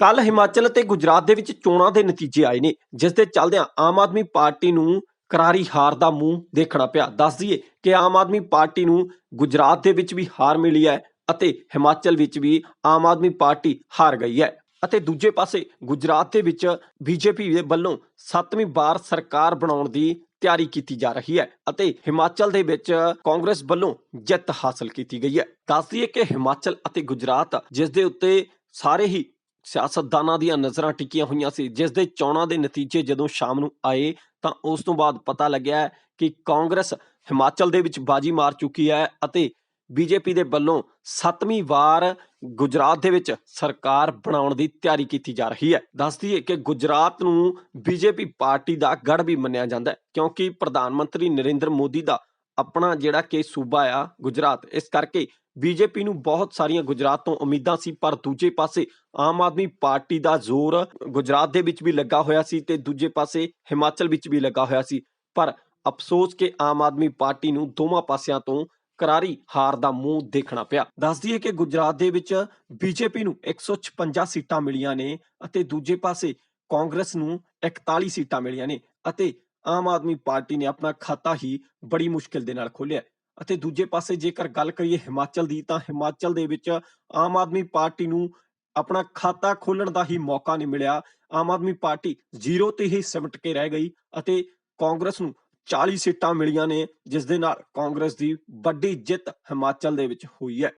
ਕੱਲ ਹਿਮਾਚਲ ਅਤੇ ਗੁਜਰਾਤ ਦੇ ਵਿੱਚ ਚੋਣਾਂ ਦੇ ਨਤੀਜੇ ਆਏ ਨੇ, ਜਿਸ ਦੇ ਚੱਲਦਿਆਂ ਆਮ ਆਦਮੀ ਪਾਰਟੀ ਨੂੰ ਕਰਾਰੀ ਹਾਰ ਦਾ ਮੂੰਹ ਦੇਖਣਾ ਪਿਆ। ਦੱਸ ਦਈਏ ਕਿ ਆਮ ਆਦਮੀ ਪਾਰਟੀ ਨੂੰ ਗੁਜਰਾਤ ਦੇ ਵਿੱਚ ਵੀ ਹਾਰ ਮਿਲੀ ਹੈ ਅਤੇ ਹਿਮਾਚਲ ਵਿੱਚ ਵੀ ਆਮ ਆਦਮੀ ਪਾਰਟੀ ਹਾਰ ਗਈ ਹੈ। ਅਤੇ ਦੂਜੇ ਪਾਸੇ ਗੁਜਰਾਤ ਦੇ ਵਿੱਚ ਬੀਜੇਪੀ ਦੇ ਵੱਲੋਂ ਸੱਤਵੀਂ ਵਾਰ ਸਰਕਾਰ ਬਣਾਉਣ ਦੀ ਤਿਆਰੀ ਕੀਤੀ ਜਾ ਰਹੀ ਹੈ ਅਤੇ ਹਿਮਾਚਲ ਦੇ ਵਿੱਚ ਕਾਂਗਰਸ ਵੱਲੋਂ ਜਿੱਤ ਹਾਸਲ ਕੀਤੀ ਗਈ ਹੈ। ਦੱਸ ਦਈਏ ਕਿ ਹਿਮਾਚਲ ਅਤੇ ਗੁਜਰਾਤ ਜਿਸ ਦੇ ਉੱਤੇ ਸਾਰੇ ਹੀ ਸਿਆਸਤਦਾਨਾਂ ਦੀਆਂ ਨਜ਼ਰਾਂ ਟਿਕੀਆਂ ਹੋਈਆਂ ਸੀ। ਜਿਸ ਦੇ ਚੋਣਾਂ ਦੇ ਨਤੀਜੇ ਜਦੋਂ ਸ਼ਾਮ ਨੂੰ ਆਏ, ਤਾਂ ਉਸ ਤੋਂ ਬਾਅਦ ਪਤਾ ਲੱਗਿਆ ਕਿ ਕਾਂਗਰਸ ਹਿਮਾਚਲ ਦੇ ਵਿੱਚ ਬਾਜੀ ਮਾਰ ਚੁੱਕੀ ਹੈ ਅਤੇ ਬੀਜੇਪੀ ਦੇ ਵੱਲੋਂ ਸੱਤਵੀਂ ਵਾਰ ਗੁਜਰਾਤ ਦੇ ਵਿੱਚ ਸਰਕਾਰ ਬਣਾਉਣ ਦੀ ਤਿਆਰੀ ਕੀਤੀ ਜਾ ਰਹੀ ਹੈ। ਦੱਸਦੀ ਹੈ ਕਿ ਗੁਜਰਾਤ ਨੂੰ ਬੀਜੇਪੀ ਪਾਰਟੀ ਦਾ ਗੜ ਵੀ ਮੰਨਿਆ ਜਾਂਦਾ ਹੈ, ਕਿਉਂਕਿ ਪ੍ਰਧਾਨ ਮੰਤਰੀ ਨਰਿੰਦਰ ਮੋਦੀ ਦਾ ਆਪਣਾ ਜਿਹੜਾ ਕਿ ਸੂਬਾ ਆ ਗੁਜਰਾਤ, ਇਸ ਕਰਕੇ ਬੀਜੇਪੀ ਨੂੰ ਬਹੁਤ ਸਾਰੀਆਂ ਗੁਜਰਾਤ ਤੋਂ ਉਮੀਦਾਂ ਸੀ, ਪਰ ਦੂਜੇ ਪਾਸੇ ਆਮ ਆਦਮੀ ਪਾਰਟੀ ਦਾ ਜ਼ੋਰ ਗੁਜਰਾਤ ਦੇ ਵਿੱਚ ਵੀ ਲੱਗਾ ਹੋਇਆ ਸੀ ਤੇ ਦੂਜੇ ਪਾਸੇ ਹਿਮਾਚਲ ਵਿੱਚ ਵੀ ਲੱਗਾ ਹੋਇਆ ਸੀ। ਪਰ ਅਫਸੋਸ ਕਿ ਆਮ ਆਦਮੀ ਪਾਰਟੀ ਨੂੰ ਦੋਵਾਂ ਪਾਸਿਆਂ ਤੋਂ ਕਰਾਰੀ ਹਾਰ ਦਾ ਮੂੰਹ ਦੇਖਣਾ ਪਿਆ। ਦੱਸ ਦਈਏ ਕਿ ਗੁਜਰਾਤ ਦੇ ਵਿੱਚ ਬੀਜੇਪੀ ਨੂੰ 156 ਸੀਟਾਂ ਮਿਲੀਆਂ ਨੇ ਅਤੇ ਦੂਜੇ ਪਾਸੇ ਕਾਂਗਰਸ ਨੂੰ 41 ਸੀਟਾਂ ਮਿਲੀਆਂ ਨੇ ਅਤੇ ਆਮ ਆਦਮੀ ਪਾਰਟੀ ਨੇ ਆਪਣਾ ਖਾਤਾ ਹੀ ਬੜੀ ਮੁਸ਼ਕਿਲ ਦੇ ਨਾਲ ਖੋਲ੍ਹਿਆ। ਅਤੇ ਦੂਜੇ ਪਾਸੇ ਜੇਕਰ ਗੱਲ ਕਰੀਏ ਹਿਮਾਚਲ ਦੀ, ਤਾਂ ਹਿਮਾਚਲ ਦੇ ਵਿੱਚ ਆਮ ਆਦਮੀ ਪਾਰਟੀ ਨੂੰ ਆਪਣਾ ਖਾਤਾ ਖੋਲਣ ਦਾ ਹੀ ਮੌਕਾ ਨਹੀਂ ਮਿਲਿਆ। ਆਮ ਆਦਮੀ ਪਾਰਟੀ ਜ਼ੀਰੋ ਤੇ ਹੀ ਸਿਮਟ ਕੇ ਰਹਿ ਗਈ ਅਤੇ ਕਾਂਗਰਸ ਨੂੰ 40 ਸੀਟਾਂ ਮਿਲੀਆਂ ਨੇ, ਜਿਸ ਦੇ ਨਾਲ ਕਾਂਗਰਸ ਦੀ ਵੱਡੀ ਜਿੱਤ ਹਿਮਾਚਲ ਦੇ ਵਿੱਚ ਹੋਈ ਹੈ।